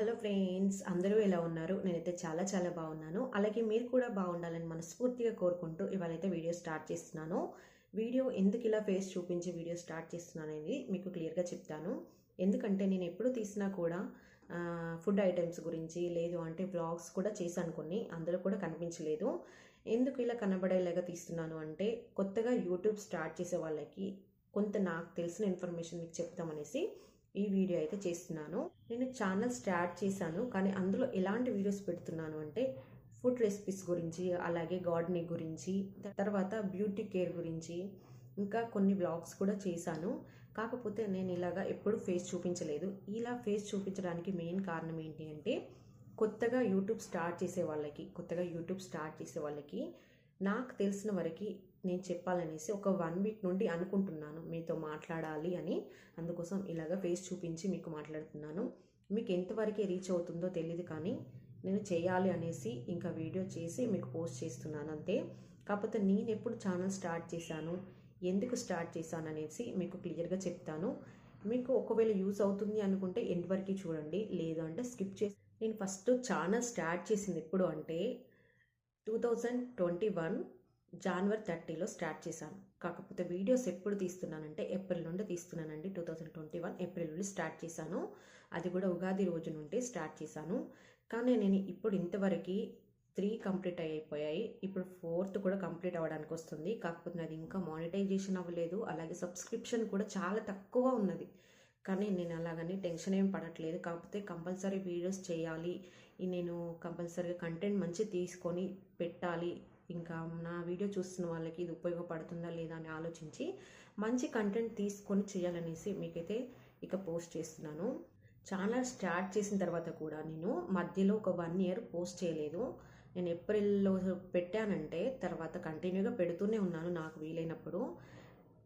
Hello friends అందరూ ఎలా ఉన్నారు? నేనైతే చాలా చాలా బాగున్నాను. అలాగే మీరు కూడా బాగుండాలని మనస్ఫూర్తిగా కోరుకుంటూ ఇవాళైతే వీడియో స్టార్ట్ చేస్తున్నాను. వీడియో ఎందుకు ఇలా ఫేస్ చూపించి వీడియో స్టార్ట్ చేస్తున్నాను అనేది మీకు క్లియర్గా చెప్తాను. ఎందుకంటే నేను ఎప్పుడు తీసినా కూడా ఫుడ్ ఐటమ్స్ గురించి లేదు అంటే బ్లాగ్స్ కూడా చేశాను కొన్ని అందులో కూడా కనిపించలేదు. ఎందుకు ఇలా కనబడేలాగా తీస్తున్నాను అంటే కొత్తగా యూట్యూబ్ స్టార్ట్ చేసే వాళ్ళకి కొంత నాకు తెలిసిన ఇన్ఫర్మేషన్ మీకు చెప్తామనేసి ఈ వీడియో అయితే చేస్తున్నాను. నేను ఛానల్ స్టార్ట్ చేశాను కానీ అందులో ఎలాంటి వీడియోస్ పెడుతున్నాను అంటే ఫుడ్ రెసిపీస్ గురించి అలాగే గార్డెనింగ్ గురించి తర్వాత బ్యూటీ కేర్ గురించి ఇంకా కొన్ని బ్లాగ్స్ కూడా చేశాను. కాకపోతే నేను ఇలాగా ఎప్పుడు ఫేస్ చూపించలేదు. ఇలా ఫేస్ చూపించడానికి మెయిన్ కారణం ఏంటి అంటే కొత్తగా యూట్యూబ్ స్టార్ట్ చేసే వాళ్ళకి కొత్తగా యూట్యూబ్ స్టార్ట్ చేసే వాళ్ళకి నాకు తెలిసిన వరకు నేను చెప్పాలనేసి ఒక వన్ వీక్ నుండి అనుకుంటున్నాను మీతో మాట్లాడాలి అని. అందుకోసం ఇలాగ ఫేస్ చూపించి మీకు మాట్లాడుతున్నాను. మీకు ఎంతవరకు రీచ్ అవుతుందో తెలియదు కానీ నేను చేయాలి అనేసి ఇంకా వీడియో చేసి మీకు పోస్ట్ చేస్తున్నాను అంతే. కాకపోతే నేను ఎప్పుడు ఛానల్ స్టార్ట్ చేశాను ఎందుకు స్టార్ట్ చేశాను అనేసి మీకు క్లియర్గా చెప్తాను. మీకు ఒకవేళ యూస్ అవుతుంది అనుకుంటే ఎంతవరకు చూడండి లేదు అంటే స్కిప్ చేసి. నేను ఫస్ట్ ఛానల్ స్టార్ట్ చేసింది ఎప్పుడు అంటే టూ థౌజండ్ ట్వంటీ వన్ జనవరి థర్టీలో స్టార్ట్ చేశాను. కాకపోతే వీడియోస్ ఎప్పుడు తీస్తున్నానంటే ఏప్రిల్ నుండి తీస్తున్నానండి. Two thousand twenty one April నుండి స్టార్ట్ చేశాను. అది కూడా ఉగాది రోజు నుండి స్టార్ట్ చేశాను. కానీ నేను ఇప్పుడు ఇంతవరకు త్రీ కంప్లీట్ అయిపోయాయి. ఇప్పుడు ఫోర్త్ కూడా కంప్లీట్ అవ్వడానికి వస్తుంది. కాకపోతే నాది ఇంకా మానిటైజేషన్ అవ్వలేదు. అలాగే సబ్స్క్రిప్షన్ కూడా చాలా తక్కువ ఉన్నది. కానీ నేను అలాగని టెన్షన్ ఏం పడట్లేదు. కాకపోతే కంపల్సరీ వీడియోస్ చేయాలి. నేను కంపల్సరీగా కంటెంట్ మంచి తీసుకొని పెట్టాలి. ఇంకా నా వీడియో చూస్తున్న వాళ్ళకి ఇది ఉపయోగపడుతుందా లేదా అని ఆలోచించి మంచి కంటెంట్ తీసుకొని చేయాలనేసి మీకైతే ఇక పోస్ట్ చేస్తున్నాను. ఛానల్ స్టార్ట్ చేసిన తర్వాత కూడా నేను మధ్యలో ఒక వన్ ఇయర్ పోస్ట్ చేయలేదు. నేను ఏప్రిల్లో పెట్టానంటే తర్వాత కంటిన్యూగా పెడుతూనే ఉన్నాను నాకు వీలైనప్పుడు.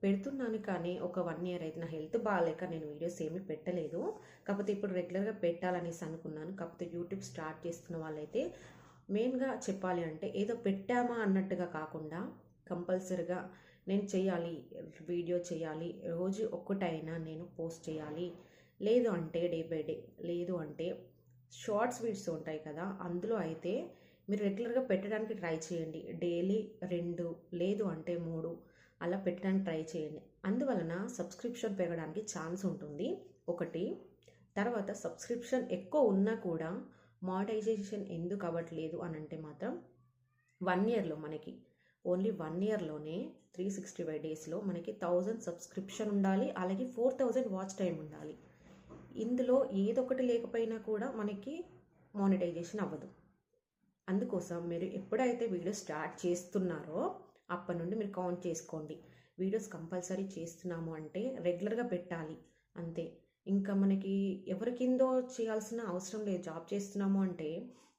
పెడుతున్నాను కానీ ఒక వన్ ఇయర్ అయితే నా హెల్త్ బాగాలేక నేను వీడియోస్ ఏమీ పెట్టలేదు. కాకపోతే ఇప్పుడు రెగ్యులర్గా పెట్టాలనేసి అనుకున్నాను. కాకపోతే యూట్యూబ్ స్టార్ట్ చేస్తున్న వాళ్ళైతే మెయిన్గా చెప్పాలి అంటే ఏదో పెట్టామా అన్నట్టుగా కాకుండా కంపల్సరిగా నేను చేయాలి వీడియో చేయాలి రోజు ఒక్కటైనా నేను పోస్ట్ చేయాలి. లేదు అంటే డే బై డే లేదు అంటే షార్ట్స్ వీడియోస్ ఉంటాయి కదా అందులో అయితే మీరు రెగ్యులర్గా పెట్టడానికి ట్రై చేయండి. డైలీ రెండు లేదు అంటే మూడు అలా పెట్టడానికి ట్రై చేయండి. అందువలన సబ్స్క్రిప్షన్ పెరగడానికి ఛాన్స్ ఉంటుంది. ఒకటి తర్వాత సబ్స్క్రిప్షన్ ఎక్కువ ఉన్నా కూడా మానిటైజేషన్ ఎందుకు అవ్వట్లేదు అని అంటే మాత్రం వన్ ఇయర్లో మనకి ఓన్లీ వన్ ఇయర్లోనే త్రీ సిక్స్టీ ఫైవ్ డేస్లో మనకి థౌజండ్ సబ్స్క్రిప్షన్ ఉండాలి అలాగే ఫోర్ థౌజండ్ వాచ్ టైం ఉండాలి. ఇందులో ఏదొకటి లేకపోయినా కూడా మనకి మానిటైజేషన్ అవ్వదు. అందుకోసం మీరు ఎప్పుడైతే వీడియో స్టార్ట్ చేస్తున్నారో అప్పటి నుండి మీరు కౌంట్ చేసుకోండి. వీడియోస్ కంపల్సరీ చేస్తున్నాము అంటే రెగ్యులర్గా పెట్టాలి అంతే. ఇంకా మనకి ఎవరికిందో చేయాల్సిన అవసరం లేదు. జాబ్ చేస్తున్నాము అంటే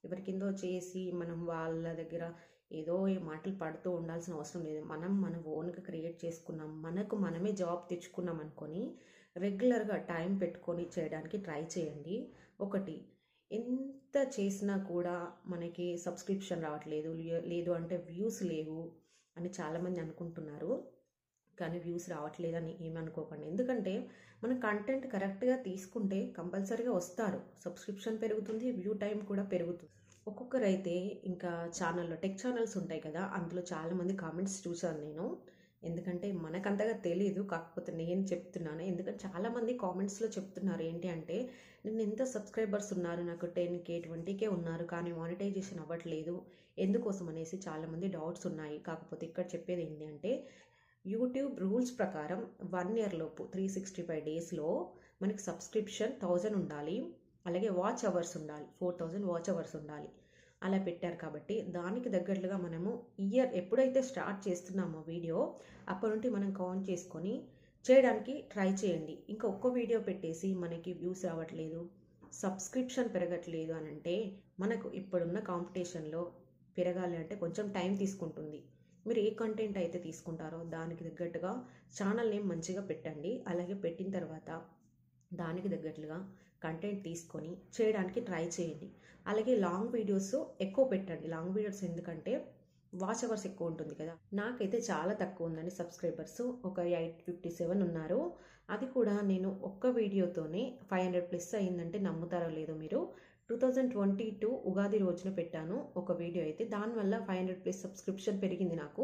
ఎవరికిందో చేసి మనం వాళ్ళ దగ్గర ఏదో ఏ మాటలు పడుతూ ఉండాల్సిన అవసరం లేదు. మనం మన ఓన్గా క్రియేట్ చేసుకున్నాం మనకు మనమే జాబ్ తెచ్చుకున్నాం అనుకొని రెగ్యులర్గా టైం పెట్టుకొని చేయడానికి ట్రై చేయండి. ఒకటి ఎంత చేసినా కూడా మనకి సబ్స్క్రిప్షన్ రావట్లేదు లేదు అంటే వ్యూస్ లేవు అని చాలామంది అనుకుంటున్నారు. కానీ వ్యూస్ రావట్లేదని ఏమనుకోకండి. ఎందుకంటే మనం కంటెంట్ కరెక్ట్గా తీసుకుంటే కంపల్సరీగా వస్తారు. సబ్స్క్రిప్షన్ పెరుగుతుంది వ్యూ టైం కూడా పెరుగుతుంది. ఒక్కొక్కరైతే ఇంకా ఛానల్లో టెక్ ఛానల్స్ ఉంటాయి కదా అందులో చాలామంది కామెంట్స్ చూశాను నేను. ఎందుకంటే మనకంతగా తెలియదు కాకపోతే నేను చెప్తున్నాను. ఎందుకంటే చాలామంది కామెంట్స్లో చెప్తున్నారు ఏంటి అంటే నేను ఎంత సబ్స్క్రైబర్స్ ఉన్నారు? నాకు టెన్ కే ట్వంటీ కే ఉన్నారు. కానీ మానిటైజేషన్ అవ్వట్లేదు. ఎందుకోసం? అనేసి చాలామంది డౌట్స్ ఉన్నాయి. కాకపోతే ఇక్కడ చెప్పేది ఏంటి అంటే యూట్యూబ్ రూల్స్ ప్రకారం వన్ ఇయర్ లోపు త్రీ సిక్స్టీ ఫైవ్ డేస్లో మనకి సబ్స్క్రిప్షన్ థౌజండ్ ఉండాలి. అలాగే వాచ్ అవర్స్ ఉండాలి. ఫోర్ థౌజండ్ వాచ్ అవర్స్ ఉండాలి. అలా పెట్టారు కాబట్టి దానికి తగ్గట్లుగా మనము ఇయర్ ఎప్పుడైతే స్టార్ట్ చేస్తున్నామో వీడియో అప్పటి నుండి మనం కౌంట్ చేసుకొని చేయడానికి ట్రై చేయండి. ఇంకా ఒక్క వీడియో పెట్టేసి మనకి వ్యూస్ రావట్లేదు సబ్స్క్రిప్షన్ పెరగట్లేదు అని అంటే మనకు ఇప్పుడున్న కాంపిటీషన్లో పెరగాలి అంటే కొంచెం టైం తీసుకుంటుంది. మీరు ఏ కంటెంట్ అయితే తీసుకుంటారో దానికి తగ్గట్టుగా ఛానల్ నేమ్ మంచిగా పెట్టండి. అలాగే పెట్టిన తర్వాత దానికి తగ్గట్లుగా కంటెంట్ తీసుకొని చేయడానికి ట్రై చేయండి. అలాగే లాంగ్ వీడియోస్ ఎక్కువ పెట్టండి. లాంగ్ వీడియోస్ ఎందుకంటే వాచ్ అవర్స్ ఎక్కువ ఉంటుంది కదా. నాకైతే చాలా తక్కువ ఉందండి సబ్స్క్రైబర్స్ ఒక ఎయిట్ ఫిఫ్టీ సెవెన్ ఉన్నారు. అది కూడా నేను ఒక్క వీడియోతోనే ఫైవ్ హండ్రెడ్ ప్లస్ అయిందంటే నమ్ముతారో లేదో మీరు two thousand twenty two Ugadi రోజున పెట్టాను ఒక వీడియో అయితే. దానివల్ల ఫైవ్ హండ్రెడ్ ప్లస్ సబ్స్క్రిప్షన్ పెరిగింది నాకు.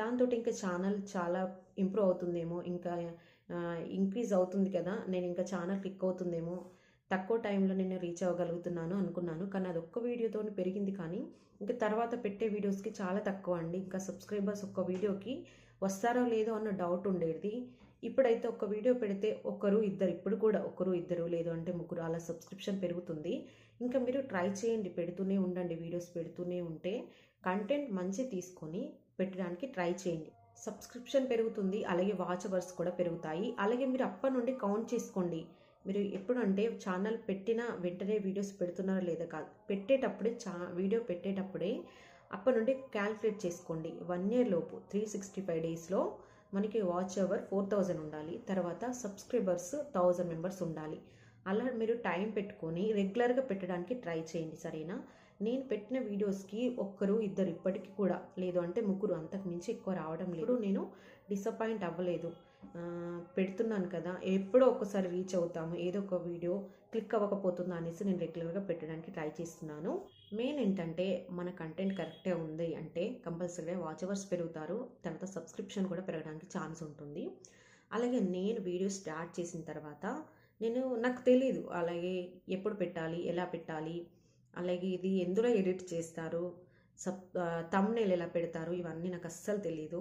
దాంతో ఇంకా ఛానల్ చాలా ఇంప్రూవ్ అవుతుందేమో ఇంకా ఇంక్రీజ్ అవుతుంది కదా. నేను ఇంకా ఛానల్ క్లిక్ అవుతుందేమో తక్కువ టైంలో నేను రీచ్ అవ్వగలుగుతున్నాను అనుకున్నాను. కానీ అది ఒక్క వీడియోతో పెరిగింది కానీ ఇంకా తర్వాత పెట్టే వీడియోస్కి చాలా తక్కువ అండి. ఇంకా సబ్స్క్రైబర్స్ ఒక్క వీడియోకి వస్తారో లేదో అన్న డౌట్ ఉండేది. ఇప్పుడైతే ఒక వీడియో పెడితే ఒకరు ఇద్దరు ఇప్పుడు కూడా ఒకరు ఇద్దరు లేదు అంటే ముగ్గురు అలా సబ్స్క్రిప్షన్ పెరుగుతుంది. ఇంకా మీరు ట్రై చేయండి పెడుతూనే ఉండండి వీడియోస్ పెడుతూనే ఉంటే కంటెంట్ మంచి తీసుకొని పెట్టడానికి ట్రై చేయండి. సబ్స్క్రిప్షన్ పెరుగుతుంది అలాగే వాచ్ అవర్స్ కూడా పెరుగుతాయి. అలాగే మీరు అప్పటి నుండి కౌంట్ చేసుకోండి. మీరు ఎప్పుడు అంటే ఛానల్ పెట్టిన వెంటనే వీడియోస్ పెడుతున్నారా లేదా కాదు పెట్టేటప్పుడే చా వీడియో పెట్టేటప్పుడే అప్పటి నుండి క్యాల్కులేట్ చేసుకోండి. వన్ ఇయర్ లోపు త్రీ సిక్స్టీ ఫైవ్ డేస్లో మనకి వాచ్ అవర్ ఫోర్ థౌజండ్ ఉండాలి. తర్వాత సబ్స్క్రైబర్స్ థౌజండ్ మెంబర్స్ ఉండాలి. అలా మీరు టైం పెట్టుకొని రెగ్యులర్గా పెట్టడానికి ట్రై చేయండి సరేనా? నేను పెట్టిన వీడియోస్కి ఒక్కరు ఇద్దరు ఇప్పటికీ కూడా లేదు అంటే ముగ్గురు అంతకు మించి ఎక్కువ రావడం లేదు. నేను డిసప్పాయింట్ అవ్వలేదు. పెడుతున్నాను కదా ఎప్పుడో ఒకసారి రీచ్ అవుతాము ఏదో ఒక వీడియో క్లిక్ అవ్వకపోతుందా అనేసి నేను రెగ్యులర్గా పెట్టడానికి ట్రై చేస్తున్నాను. మెయిన్ ఏంటంటే మన కంటెంట్ కరెక్టే ఉంది అంటే కంపల్సరీగా వాచ్ అవర్స్ పెరుగుతారు తర్వాత సబ్స్క్రిప్షన్ కూడా పెరగడానికి ఛాన్స్ ఉంటుంది. అలాగే నేను వీడియో స్టార్ట్ చేసిన తర్వాత నేను నాకు తెలీదు. అలాగే ఎప్పుడు పెట్టాలి ఎలా పెట్టాలి అలాగే ఇది ఎందులో ఎడిట్ చేస్తారు సబ్ తమ్నేలు ఎలా పెడతారు ఇవన్నీ నాకు అస్సలు తెలియదు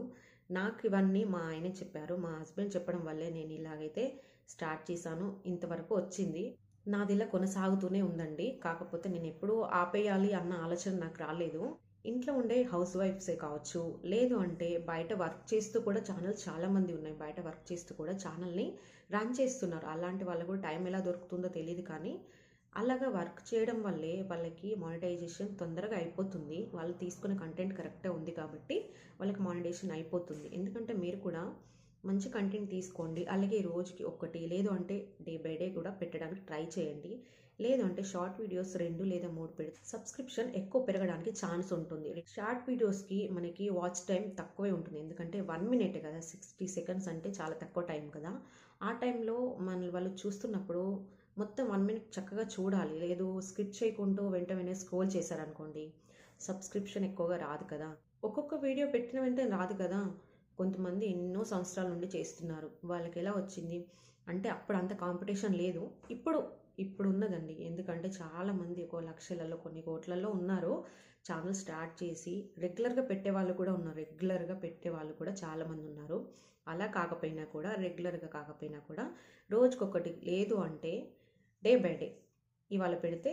నాకు ఇవన్నీ మా ఆయన చెప్పారు. మా హస్బెండ్ చెప్పడం వల్లే నేను ఇలాగైతే స్టార్ట్ చేశాను. ఇంతవరకు వచ్చింది. నాది ఇలా కొనసాగుతూనే ఉందండి. కాకపోతే నేను ఎప్పుడూ ఆపేయాలి అన్న ఆలోచన నాకు రాలేదు. ఇంట్లో ఉండే హౌస్ వైఫ్సే కావచ్చు లేదు అంటే బయట వర్క్ చేస్తూ కూడా ఛానల్ చాలామంది ఉన్నాయి. బయట వర్క్ చేస్తూ కూడా ఛానల్ని రన్ చేస్తున్నారు. అలాంటి వాళ్ళకు కూడా టైం ఎలా దొరుకుతుందో తెలియదు కానీ అలాగా వర్క్ చేయడం వల్లే వాళ్ళకి మానిటైజేషన్ తొందరగా అయిపోతుంది. వాళ్ళు తీసుకునే కంటెంట్ కరెక్టే ఉంది కాబట్టి వాళ్ళకి మానిటైజేషన్ అయిపోతుంది. ఎందుకంటే మీరు కూడా మంచి కంటెంట్ తీసుకోండి. అలాగే రోజుకి ఒకటి లేదు అంటే డే బై డే కూడా పెట్టడానికి ట్రై చేయండి. లేదు అంటే షార్ట్ వీడియోస్ రెండు లేదా మూడు పెడితే సబ్స్క్రిప్షన్ ఎక్కువ పెరగడానికి ఛాన్స్ ఉంటుంది. షార్ట్ వీడియోస్కి మనకి వాచ్ టైం తక్కువే ఉంటుంది. ఎందుకంటే వన్ మినిట్ కదా సిక్స్టీ సెకండ్స్ అంటే చాలా తక్కువ టైం కదా. ఆ టైంలో మన వాళ్ళు చూస్తున్నప్పుడు మొత్తం వన్ మినిట్ చక్కగా చూడాలి. లేదు స్కిప్ చేయకుండా వెంట వెంటనే స్క్రోల్ చేశారనుకోండి సబ్స్క్రిప్షన్ ఎక్కువగా రాదు కదా. ఒక్కొక్క వీడియో పెట్టిన వెంటనే రాదు కదా. కొంతమంది ఎన్నో సంవత్సరాల నుండి చేస్తున్నారు. వాళ్ళకి ఎలా వచ్చింది? అంటే అప్పుడు అంత కాంపిటీషన్ లేదు. ఇప్పుడు ఇప్పుడు ఉన్నదండి ఎందుకంటే చాలామంది ఒక లక్షలలో కొన్ని కోట్లలో ఉన్నారు. ఛానల్ స్టార్ట్ చేసి రెగ్యులర్గా పెట్టే వాళ్ళు కూడా ఉన్నారు. రెగ్యులర్గా పెట్టే వాళ్ళు కూడా చాలామంది ఉన్నారు. అలా కాకపోయినా కూడా రెగ్యులర్గా కాకపోయినా కూడా రోజుకొకటి లేదు అంటే డే బై డే ఇవాళ పెడితే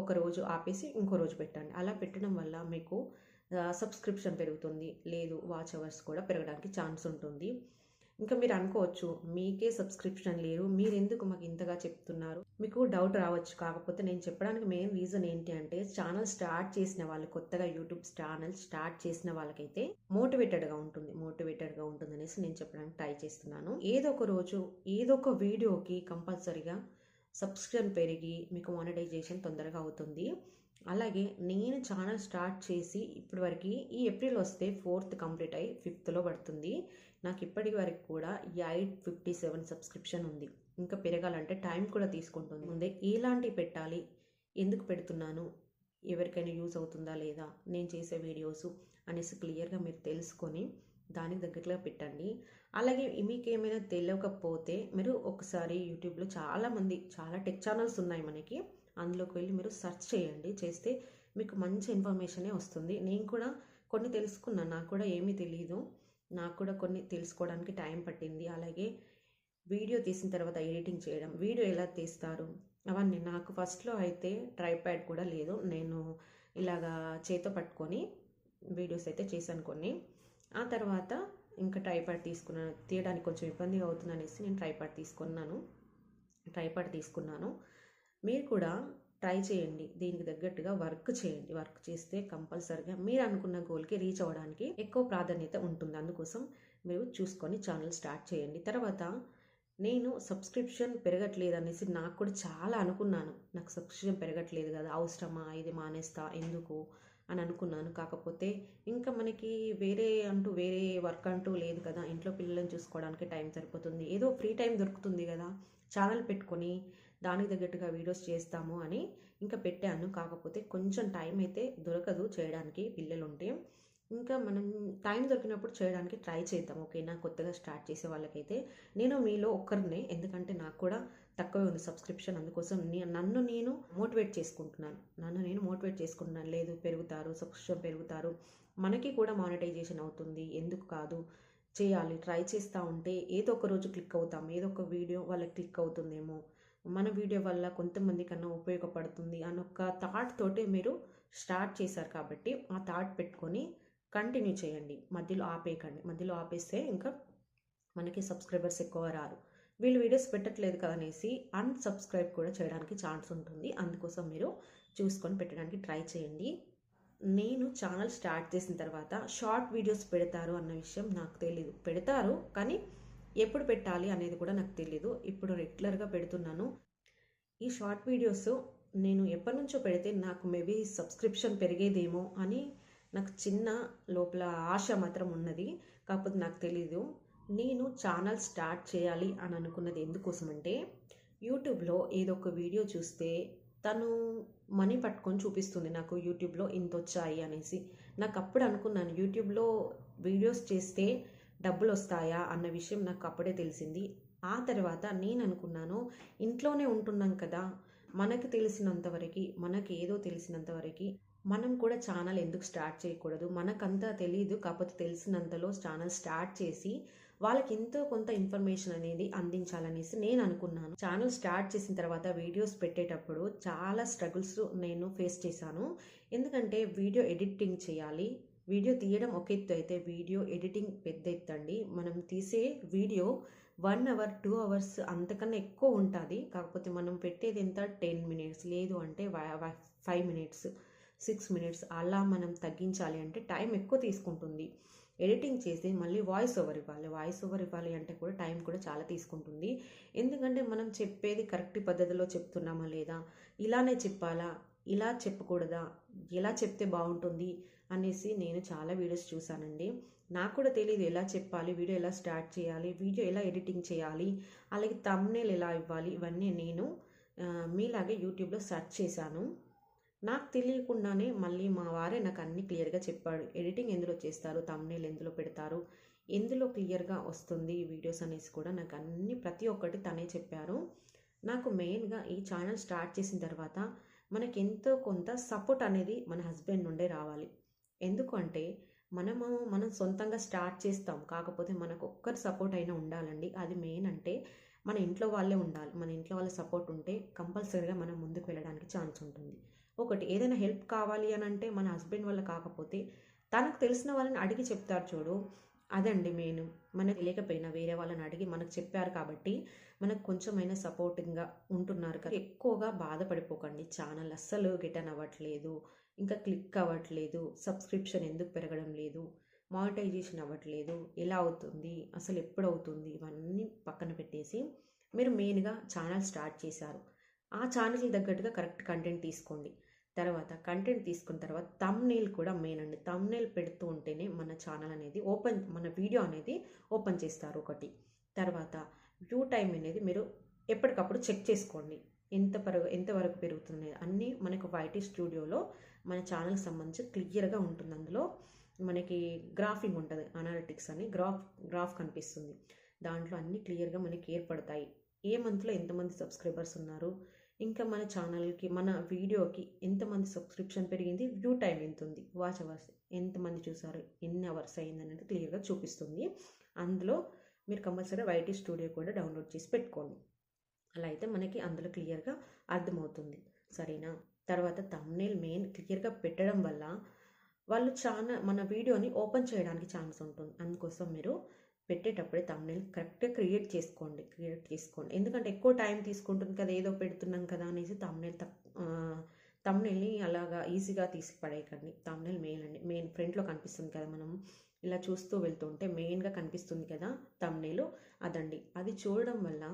ఒక రోజు ఆపేసి ఇంకో రోజు పెట్టండి. అలా పెట్టడం వల్ల మీకు సబ్స్క్రిప్షన్ పెరుగుతుంది. లేదు వాచ్ అవర్స్ కూడా పెరగడానికి ఛాన్స్ ఉంటుంది. ఇంకా మీరు అనుకోవచ్చు మీకే సబ్స్క్రిప్షన్ లేరు మీరు ఎందుకు మాకు ఇంతగా చెప్తున్నారు? మీకు డౌట్ రావచ్చు. కాకపోతే నేను చెప్పడానికి మెయిన్ రీజన్ ఏంటి అంటే ఛానల్ స్టార్ట్ చేసిన వాళ్ళు కొత్తగా యూట్యూబ్ ఛానల్ స్టార్ట్ చేసిన వాళ్ళకైతే మోటివేటెడ్గా ఉంటుంది మోటివేటెడ్గా ఉంటుంది అనేసి నేను చెప్పడానికి ట్రై చేస్తున్నాను. ఏదో ఒక రోజు ఏదో ఒక వీడియోకి కంపల్సరీగా సబ్స్క్రిప్షన్ పెరిగి మీకు మానిటైజేషన్ తొందరగా అవుతుంది. అలాగే నేను ఛానల్ స్టార్ట్ చేసి ఇప్పటివరకు ఈ ఏప్రిల్ వస్తే ఫోర్త్ కంప్లీట్ అయ్యి ఫిఫ్త్లో పడుతుంది. నాకు ఇప్పటి వరకు కూడా ఎయిట్ ఫిఫ్టీ సెవెన్ సబ్స్క్రిప్షన్ ఉంది. ఇంకా పెరగాలంటే టైం కూడా తీసుకుంటుంది. ముందే ఎలాంటివి పెట్టాలి. ఎందుకు పెడుతున్నాను? ఎవరికైనా యూజ్ అవుతుందా లేదా? నేను చేసే వీడియోస్ అనేసి క్లియర్గా మీరు తెలుసుకొని దానికి తగ్గట్లుగా పెట్టండి. అలాగే మీకు ఏమైనా తెలియకపోతే మీరు ఒకసారి యూట్యూబ్లో చాలామంది చాలా టెక్ ఛానల్స్ ఉన్నాయి మనకి. అందులోకి వెళ్ళి మీరు సెర్చ్ చేయండి. చేస్తే మీకు మంచి ఇన్ఫర్మేషనే వస్తుంది. నేను కూడా కొన్ని తెలుసుకున్నాను. నాకు కూడా ఏమీ తెలియదు నాకు కూడా కొన్ని తెలుసుకోవడానికి టైం పట్టింది. అలాగే వీడియో తీసిన తర్వాత ఎడిటింగ్ చేయడం వీడియో ఎలా తీస్తారు అవన్నీ నాకు ఫస్ట్లో అయితే ట్రైప్యాడ్ కూడా లేదు. నేను ఇలాగా చేతో పట్టుకొని వీడియోస్ అయితే చేశాను కొన్ని. ఆ తర్వాత ఇంకా ట్రైప్యాడ్ తీసుకున్నాను తీయడానికి కొంచెం ఇబ్బందిగా అవుతుంది అనేసి నేను ట్రైప్యాడ్ తీసుకున్నాను. ట్రైప్యాడ్ తీసుకున్నాను. మీరు కూడా ట్రై చేయండి. దీనికి తగ్గట్టుగా వర్క్ చేయండి. వర్క్ చేస్తే కంపల్సరిగా మీరు అనుకున్న గోల్కి రీచ్ అవ్వడానికి ఎక్కువ ప్రాధాన్యత ఉంటుంది. అందుకోసం మీరు చూసుకొని ఛానల్ స్టార్ట్ చేయండి. తర్వాత నేను సబ్స్క్రిప్షన్ పెరగట్లేదు అనేసి నాకు కూడా చాలా అనుకున్నాను. నాకు సబ్స్క్రిప్షన్ పెరగట్లేదు కదా అవసరమా ఇది మానేస్తా ఎందుకు అని అనుకున్నాను. కాకపోతే ఇంకా మనకి వేరే అంటూ వేరే వర్క్ అంటూ లేదు కదా. ఇంట్లో పిల్లలను చూసుకోవడానికి టైం సరిపోతుంది. ఏదో ఫ్రీ టైం దొరుకుతుంది కదా. ఛానల్ పెట్టుకొని దానికి తగ్గట్టుగా వీడియోస్ చేస్తాము అని ఇంకా పెట్టాను. కాకపోతే కొంచెం టైం అయితే దొరకదు చేయడానికి పిల్లలు ఉంటే ఇంకా మనం టైం దొరికినప్పుడు చేయడానికి ట్రై చేద్దాం. ఓకేనా? కొత్తగా స్టార్ట్ చేసే వాళ్ళకైతే నేను మీలో ఒక్కరినే. ఎందుకంటే నాకు కూడా తక్కువే ఉంది సబ్స్క్రిప్షన్. అందుకోసం నన్ను నేను మోటివేట్ చేసుకుంటున్నాను. నన్ను నేను మోటివేట్ చేసుకుంటున్నాను. లేదు పెరుగుతారు సబ్స్క్రిప్షన్ పెరుగుతారు. మనకి కూడా మానిటైజేషన్ అవుతుంది. ఎందుకు కాదు? చేయాలి. ట్రై చేస్తూ ఉంటే ఏదో ఒక రోజు క్లిక్ అవుతాం. ఏదో ఒక వీడియో వాళ్ళకి క్లిక్ అవుతుందేమో. మన వీడియో వల్ల కొంతమంది కన్నా ఉపయోగపడుతుంది అని ఒక థాట్ తోటే మీరు స్టార్ట్ చేశారు కాబట్టి ఆ థాట్ పెట్టుకొని కంటిన్యూ చేయండి. మధ్యలో ఆపేయకండి. మధ్యలో ఆపేస్తే ఇంకా మనకి సబ్స్క్రైబర్స్ ఎక్కువ రారు. వీళ్ళు వీడియోస్ పెట్టట్లేదు కదా అనేసి అన్సబ్స్క్రైబ్ కూడా చేయడానికి ఛాన్స్ ఉంటుంది. అందుకోసం మీరు చూసుకొని పెట్టడానికి ట్రై చేయండి. నేను ఛానల్ స్టార్ట్ చేసిన తర్వాత షార్ట్ వీడియోస్ పెడతారు అన్న విషయం నాకు తెలీదు. పెడతారు కానీ ఎప్పుడు పెట్టాలి అనేది కూడా నాకు తెలీదు. ఇప్పుడు రెగ్యులర్గా పెడుతున్నాను. ఈ షార్ట్ వీడియోస్ నేను ఎప్పటి నుంచో పెడితే నాకు మేబీ సబ్స్క్రిప్షన్ పెరిగేదేమో అని నాకు చిన్న లోపల ఆశ మాత్రం ఉన్నది. కాకపోతే నాకు తెలీదు. నేను ఛానల్ స్టార్ట్ చేయాలి అని అనుకున్నది ఎందుకోసం అంటే యూట్యూబ్లో ఏదో ఒక వీడియో చూస్తే తను మనీ పట్టుకొని చూపిస్తుంది నాకు యూట్యూబ్లో ఇంత వచ్చాయి అనేసి. నాకు అప్పుడు అనుకున్నాను యూట్యూబ్లో వీడియోస్ చేస్తే డబ్బులు వస్తాయా అన్న విషయం నాకు అప్పుడే తెలిసింది. ఆ తర్వాత నేను అనుకున్నాను ఇంట్లోనే ఉంటున్నాం కదా మనకు తెలిసినంతవరకు మనకి ఏదో తెలిసినంతవరకు మనం కూడా ఛానల్ ఎందుకు స్టార్ట్ చేయకూడదు? మనకంతా తెలియదు కాకపోతే తెలిసినంతలో ఛానల్ స్టార్ట్ చేసి వాళ్ళకి ఎంతో కొంత ఇన్ఫర్మేషన్ అనేది అందించాలనేసి నేను అనుకున్నాను ఛానల్ స్టార్ట్ చేసిన తర్వాత వీడియోస్ పెట్టేటప్పుడు చాలా స్ట్రగుల్స్ నేను ఫేస్ చేశాను. ఎందుకంటే వీడియో ఎడిటింగ్ చేయాలి వీడియో తీయడం ఒక ఎత్తు అయితే వీడియో ఎడిటింగ్ పెద్ద ఎత్తు అండి. మనం తీసే video one hour two hours అంతకన్నా ఎక్కువ ఉంటుంది. కాకపోతే మనం పెట్టేది ఎంత? Ten minutes. లేదు అంటే ఫైవ్ మినిట్స్ సిక్స్ మినిట్స్ అలా మనం తగ్గించాలి అంటే టైం ఎక్కువ తీసుకుంటుంది. ఎడిటింగ్ చేసి మళ్ళీ వాయిస్ ఓవర్ ఇవ్వాలి. వాయిస్ ఓవర్ ఇవ్వాలి అంటే కూడా టైం కూడా చాలా తీసుకుంటుంది. ఎందుకంటే మనం చెప్పేది కరెక్ట్ పద్ధతిలో చెప్తున్నామా లేదా? ఇలానే చెప్పాలా? ఇలా చెప్పకూడదా? ఎలా చెప్తే బాగుంటుంది? అనేసి నేను చాలా వీడియోస్ చూశానండి. నాకు కూడా తెలియదు ఎలా చెప్పాలి వీడియో ఎలా స్టార్ట్ చేయాలి వీడియో ఎలా ఎడిటింగ్ చేయాలి అలాగే తమ్నేల్ ఎలా ఇవ్వాలి ఇవన్నీ నేను మీలాగే యూట్యూబ్లో సెర్చ్ చేశాను. నాకు తెలియకుండానే మళ్ళీ మా వారే నాకు అన్ని క్లియర్గా చెప్పాడు. ఎడిటింగ్ ఎందులో చేస్తారు తమ్నేల్ ఎందులో పెడతారు ఎందులో క్లియర్గా వస్తుంది వీడియోస్ అనేసి కూడా నాకు అన్ని ప్రతి ఒక్కటి తనే చెప్పారు. నాకు మెయిన్గా ఈ ఛానల్ స్టార్ట్ చేసిన తర్వాత మనకి ఎంతో కొంత సపోర్ట్ అనేది మన హస్బెండ్ నుండే రావాలి. ఎందుకంటే మనము మనం సొంతంగా స్టార్ట్ చేస్తాం. కాకపోతే మనకు ఒక్కరి సపోర్ట్ అయినా ఉండాలండి. అది మెయిన్ అంటే మన ఇంట్లో వాళ్ళే ఉండాలి. మన ఇంట్లో వాళ్ళ సపోర్ట్ ఉంటే కంపల్సరీగా మనం ముందుకు వెళ్ళడానికి ఛాన్స్ ఉంటుంది. ఒకటి ఏదైనా హెల్ప్ కావాలి అని అంటే మన హస్బెండ్ వల్ల కాకపోతే తనకు తెలిసిన వాళ్ళని అడిగి చెప్తారు చూడు. అదండి మెయిన్. మనకు తెలియకపోయినా వేరే వాళ్ళని అడిగి మనకు చెప్పారు కాబట్టి మనకు కొంచెమైనా సపోర్టింగ్గా ఉంటున్నారు కదా. ఎక్కువగా బాధపడిపోకండి. ఛానల్ అస్సలు గిటన్ అవ్వట్లేదు. ఇంకా క్లిక్ అవ్వట్లేదు సబ్స్క్రిప్షన్ ఎందుకు పెరగడం లేదు మానిటైజేషన్ అవ్వట్లేదు ఎలా అవుతుంది అసలు ఎప్పుడు అవుతుంది ఇవన్నీ పక్కన పెట్టేసి మీరు మెయిన్గా ఛానల్ స్టార్ట్ చేశారు. ఆ ఛానల్కి తగ్గట్టుగా కరెక్ట్ కంటెంట్ తీసుకోండి. తర్వాత కంటెంట్ తీసుకున్న తర్వాత తమ్నేల్ కూడా మెయిన్ అండి. తమ్నేల్ పెడుతూ ఉంటేనే మన ఛానల్ అనేది ఓపెన్ మన వీడియో అనేది ఓపెన్ చేస్తారు ఒకటి. తర్వాత వ్యూ టైం అనేది మీరు ఎప్పటికప్పుడు చెక్ చేసుకోండి. ఎంత పరుగు ఎంతవరకు పెరుగుతుంది అన్నీ మనకు వైటీ స్టూడియోలో మన ఛానల్కి సంబంధించి క్లియర్గా ఉంటుంది. అందులో మనకి గ్రాఫింగ్ ఉంటుంది అనాలిటిక్స్ అని గ్రాఫ్ గ్రాఫ్ కనిపిస్తుంది. దాంట్లో అన్నీ క్లియర్గా మనకి ఏర్పడతాయి. ఏ మంత్లో ఎంతమంది సబ్స్క్రైబర్స్ ఉన్నారు? ఇంకా మన ఛానల్కి మన వీడియోకి ఎంతమంది సబ్స్క్రిప్షన్ పెరిగింది? వ్యూ టైం ఎంత ఉంది వాచ్ అవర్స్ ఎంతమంది చూసారు? ఎన్ని అవర్స్ అయింది అనేది క్లియర్గా చూపిస్తుంది. అందులో మీరు కంపల్సరీ వైటీ స్టూడియో కూడా డౌన్లోడ్ చేసి పెట్టుకోండి. అలా అయితే మనకి అందులో క్లియర్గా అర్థమవుతుంది. సరేనా? తర్వాత తమ్నేల్ మెయిన్ క్లియర్గా పెట్టడం వల్ల వాళ్ళు చాలా మన వీడియోని ఓపెన్ చేయడానికి ఛాన్స్ ఉంటుంది. అందుకోసం మీరు పెట్టేటప్పుడే తమ్నేల్ కరెక్ట్గా క్రియేట్ చేసుకోండి. క్రియేట్ చేసుకోండి. ఎందుకంటే ఎక్కువ టైం తీసుకుంటుంది కదా ఏదో పెడుతున్నాం కదా అనేసి తమ్నేల్ తక్ తమ్నేల్ని అలాగా ఈజీగా తీసి పడేయకండి. తమ్నేల్ మెయిన్ అండి. మెయిన్ ఫ్రంట్లో కనిపిస్తుంది కదా మనం ఇలా చూస్తూ వెళ్తుంటే మెయిన్గా కనిపిస్తుంది కదా తమ్నేలు అదండి. అది చూడడం వల్ల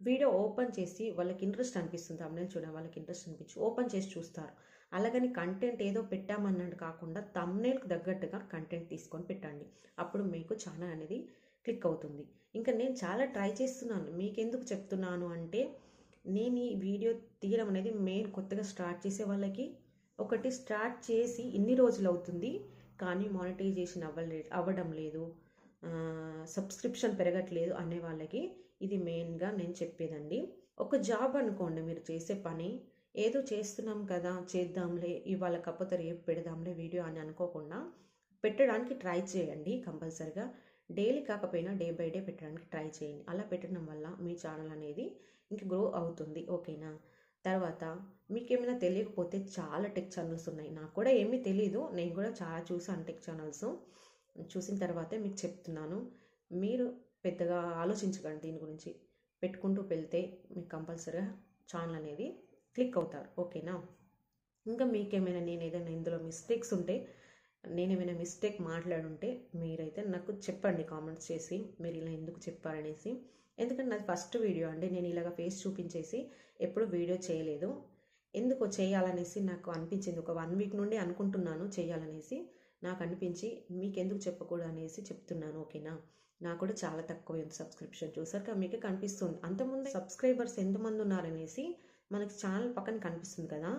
వీడియో ఓపెన్ చేసి వాళ్ళకి ఇంట్రెస్ట్ అనిపిస్తుంది. తమ్నేల్ చూడడం వాళ్ళకి ఇంట్రెస్ట్ అనిపించి ఓపెన్ చేసి చూస్తారు. అలాగని కంటెంట్ ఏదో పెట్టామన్నట్టు కాకుండా తమ్నేల్కి తగ్గట్టుగా కంటెంట్ తీసుకొని పెట్టండి. అప్పుడు మీకు ఛానల్ అనేది క్లిక్ అవుతుంది. ఇంకా నేను చాలా ట్రై చేస్తున్నాను. మీకెందుకు చెప్తున్నాను అంటే నేను ఈ వీడియో తీయడం అనేది మెయిన్ కొత్తగా స్టార్ట్ చేసే వాళ్ళకి ఒకటి స్టార్ట్ చేసి ఇన్ని రోజులు అవుతుంది. కానీ మానిటైజేషన్ అవ్వలే అవ్వడం లేదు. సబ్స్క్రిప్షన్ పెరగట్లేదు అనే వాళ్ళకి ఇది మెయిన్గా నేను చెప్పేదండి. ఒక జాబ్ అనుకోండి మీరు చేసే పని ఏదో చేస్తున్నాం కదా చేద్దాంలే ఇవాళ కాకపోతే రేపు పెడదాంలే వీడియో అని అనుకోకుండా పెట్టడానికి ట్రై చేయండి కంపల్సరిగా. డైలీ కాకపోయినా డే బై డే పెట్టడానికి ట్రై చేయండి. అలా పెట్టడం వల్ల మీ ఛానల్ అనేది ఇంక గ్రో అవుతుంది. ఓకేనా? తర్వాత మీకు ఏమైనా తెలియకపోతే చాలా టెక్ ఛానల్స్ ఉన్నాయి. నాకు కూడా ఏమీ తెలియదు నేను కూడా చాలా చూసాను టెక్ ఛానల్స్. చూసిన తర్వాతే మీకు చెప్తున్నాను. మీరు పెద్దగా ఆలోచించకండి దీని గురించి. పెట్టుకుంటూ వెళ్తే మీకు కంపల్సరీగా ఛానల్ అనేది క్లిక్ అవుతారు. ఓకేనా? ఇంకా మీకేమైనా నేను ఏదైనా ఇందులో మిస్టేక్స్ ఉంటే నేనేమైనా మిస్టేక్ మాట్లాడుంటే మీరైతే నాకు చెప్పండి కామెంట్స్ చేసి మీరు ఇలా ఎందుకు చెప్పారనేసి. ఎందుకంటే నాది ఫస్ట్ వీడియో అండి. నేను ఇలాగ ఫేస్ చూపించేసి ఎప్పుడు వీడియో చేయలేదు. ఎందుకు చేయాలనేసి నాకు అనిపించింది. ఒక వన్ వీక్ నుండి అనుకుంటున్నాను చేయాలనేసి. నాకు అనిపించి మీకు ఎందుకు చెప్పకూడదు అనేసి చెప్తున్నాను. ఓకేనా? నాకు కూడా చాలా తక్కువ సబ్స్క్రిప్షన్. చూసాక మీకే కనిపిస్తుంది. అంతకుముందు సబ్స్క్రైబర్స్ ఎంతమంది ఉన్నారనేసి మనకి ఛానల్ పక్కన కనిపిస్తుంది కదా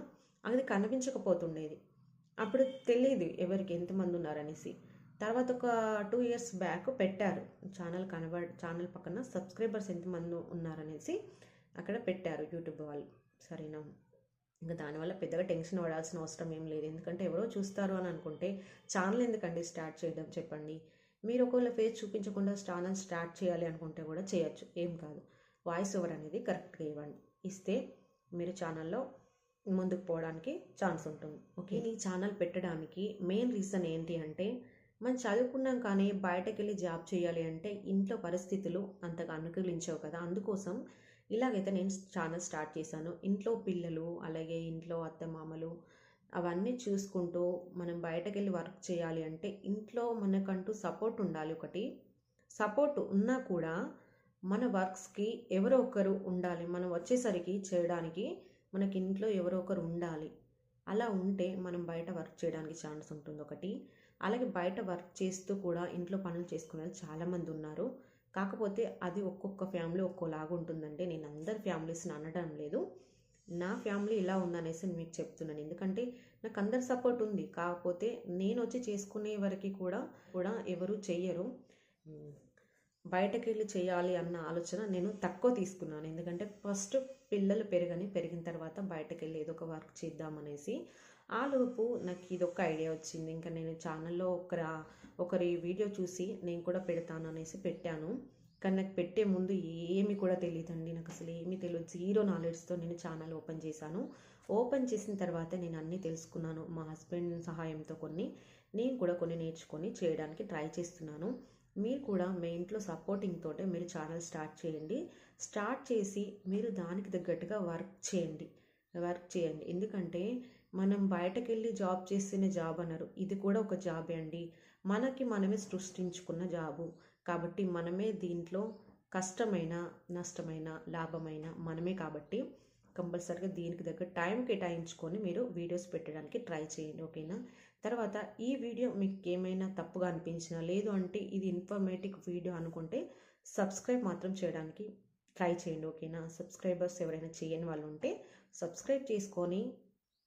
అది కనిపించకపోతుండేది. అప్పుడు తెలియదు ఎవరికి ఎంతమంది ఉన్నారనేసి తర్వాత ఒక టూ ఇయర్స్ బ్యాక్ పెట్టారు. ఛానల్ కనబ ఛానల్ పక్కన సబ్స్క్రైబర్స్ ఎంతమంది ఉన్నారనేసి అక్కడ పెట్టారు యూట్యూబ్ వాళ్ళు. సరేనా? ఇంకా దానివల్ల పెద్దగా టెన్షన్ పడాల్సిన అవసరం ఏం లేదు. ఎందుకంటే ఎవరో చూస్తారు అని అనుకుంటే ఛానల్ ఎందుకండి స్టార్ట్ చేయడం చెప్పండి. మీరు ఒకవేళ ఫేస్ చూపించకుండా ఛానల్ స్టార్ట్ చేయాలి అనుకుంటే కూడా చేయొచ్చు. ఏం కాదు. వాయిస్ ఓవర్ అనేది కరెక్ట్గా ఇవ్వండి. ఇస్తే మీరు ఛానల్లో ముందుకు పోవడానికి ఛాన్స్ ఉంటుంది. ఓకే. ఈ ఛానల్ పెట్టడానికి మెయిన్ రీజన్ ఏంటి అంటే మనం చదువుకున్నాం కానీ బయటకు వెళ్ళి జాబ్ చేయాలి అంటే ఇంట్లో పరిస్థితులు అంతగా అనుకూలించవు కదా. అందుకోసం ఇలాగైతే నేను ఛానల్ స్టార్ట్ చేశాను. ఇంట్లో పిల్లలు అలాగే ఇంట్లో అత్త మామలు అవన్నీ చూసుకుంటూ మనం బయటకు వెళ్ళి వర్క్ చేయాలి అంటే ఇంట్లో మనకంటూ సపోర్ట్ ఉండాలి ఒకటి. సపోర్ట్ ఉన్నా కూడా మన వర్క్స్కి ఎవరో ఒకరు ఉండాలి. మనం వచ్చేసరికి చేయడానికి మనకి ఇంట్లో ఎవరో ఒకరు ఉండాలి. అలా ఉంటే మనం బయట వర్క్ చేయడానికి ఛాన్స్ ఉంటుంది ఒకటి. అలాగే బయట వర్క్ చేస్తూ కూడా ఇంట్లో పనులు చేసుకునే వాళ్ళు చాలామంది ఉన్నారు. కాకపోతే అది ఒక్కొక్క ఫ్యామిలీ ఒక్కోలాగా ఉంటుందంటే నేను అందరి ఫ్యామిలీస్ని అనడం లేదు. నా ఫ్యామిలీ ఇలా ఉందనేసి మీకు చెప్తున్నాను. ఎందుకంటే నాకు అందరి సపోర్ట్ ఉంది. కాకపోతే నేను వచ్చి చేసుకునే వరకు కూడా కూడా ఎవరు చెయ్యరు. బయటకు వెళ్ళి చేయాలి అన్న ఆలోచన నేను తక్కువ తీసుకున్నాను. ఎందుకంటే ఫస్ట్ పిల్లలు పెరగని పెరిగిన తర్వాత బయటకు వెళ్ళి ఏదో ఒక వర్క్ చేద్దామనేసి ఆలోపు నాకు ఇది ఒక ఐడియా వచ్చింది. ఇంకా నేను ఛానల్లో ఒకరి ఒకరి వీడియో చూసి నేను కూడా పెడతాను అనేసి పెట్టాను. కానీ నాకు పెట్టే ముందు ఏమి కూడా తెలియదండి నాకు అసలు ఏమీ తెలియదు జీరో నాలెడ్జ్తో నేను ఛానల్ ఓపెన్ చేశాను. ఓపెన్ చేసిన తర్వాత నేను అన్నీ తెలుసుకున్నాను. మా హస్బెండ్ సహాయంతో కొన్ని నేను కూడా కొన్ని నేర్చుకొని చేయడానికి ట్రై చేస్తున్నాను. మీరు కూడా మీ ఇంట్లో సపోర్టింగ్ తోటే మీరు ఛానల్ స్టార్ట్ చేయండి. స్టార్ట్ చేసి మీరు దానికి తగ్గట్టుగా వర్క్ చేయండి. వర్క్ చేయండి. ఎందుకంటే మనం బయటకు వెళ్ళి జాబ్ చేస్తేనే జాబ్ అన్నారు. ఇది కూడా ఒక జాబే అండి. మనకి మనమే సృష్టించుకున్న జాబు. కాబట్టి మనమే దీంట్లో కష్టమైన నష్టమైన లాభమైన మనమే కాబట్టి కంపల్సరీగా దీనికి దగ్గర టైం కేటాయించుకొని మీరు వీడియోస్ పెట్టడానికి ట్రై చేయండి ఓకేనా? తర్వాత ఈ వీడియో మీకు ఏమైనా తప్పుగా అనిపించినా లేదు అంటే ఇది ఇన్ఫర్మేటివ్ వీడియో అనుకుంటే సబ్స్క్రైబ్ మాత్రం చేయడానికి ట్రై చేయండి ఓకేనా? సబ్స్క్రైబర్స్ ఎవరైనా చేయని వాళ్ళు ఉంటే సబ్స్క్రైబ్ చేసుకొని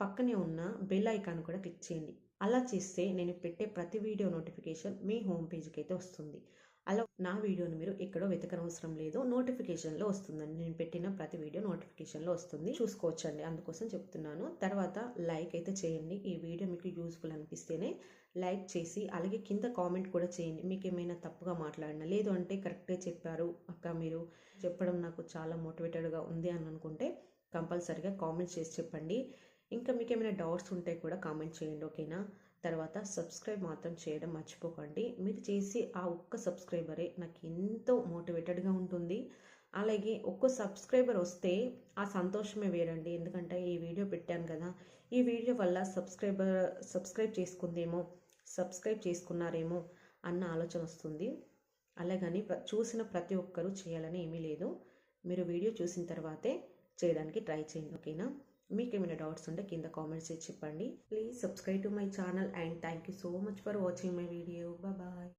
పక్కనే ఉన్న బెల్ ఐకాన్ కూడా క్లిక్ చేయండి. అలా చేస్తే నేను పెట్టే ప్రతి వీడియో నోటిఫికేషన్ మీ హోమ్ పేజ్కి అయితే వస్తుంది. అలా నా వీడియోని మీరు ఎక్కడో వెతకనవసరం లేదు. నోటిఫికేషన్లో వస్తుందండి. నేను పెట్టిన ప్రతి వీడియో నోటిఫికేషన్లో వస్తుంది. చూసుకోవచ్చండి. అందుకోసం చెప్తున్నాను. తర్వాత లైక్ అయితే చేయండి. ఈ వీడియో మీకు యూస్ఫుల్ అనిపిస్తేనే లైక్ చేసి అలాగే కింద కామెంట్ కూడా చేయండి. మీకు ఏమైనా తప్పుగా మాట్లాడినా లేదు అంటే కరెక్టే చెప్పారు అక్క మీరు చెప్పడం నాకు చాలా మోటివేటెడ్గా ఉంది అని అనుకుంటే కంపల్సరిగా కామెంట్ చేసి చెప్పండి. ఇంకా మీకు ఏమైనా డౌట్స్ ఉంటే కూడా కామెంట్ చేయండి. ఓకేనా? తర్వాత సబ్స్క్రైబ్ మాత్రం చేయడం మర్చిపోకండి. మీరు చేసి ఆ ఒక్క సబ్స్క్రైబరే నాకు ఎంతో మోటివేటెడ్గా ఉంటుంది. అలాగే ఒక్క సబ్స్క్రైబర్ వస్తే ఆ సంతోషమే వేరండి. ఎందుకంటే ఈ వీడియో పెట్టాను కదా ఈ వీడియో వల్ల సబ్స్క్రైబర్ సబ్స్క్రైబ్ చేసుకుందేమో సబ్స్క్రైబ్ చేసుకున్నారేమో అన్న ఆలోచన వస్తుంది. అలాగని చూసిన ప్రతి ఒక్కరూ చేయాలని ఏమీ లేదు. మీరు వీడియో చూసిన తర్వాతే చేయడానికి ట్రై చేయండి ఓకేనా? మీకు ఏమైనా డౌట్స్ ఉంటే కింద కామెంట్స్ చెప్పండి. Please subscribe to my channel and thank you so much for watching my video bye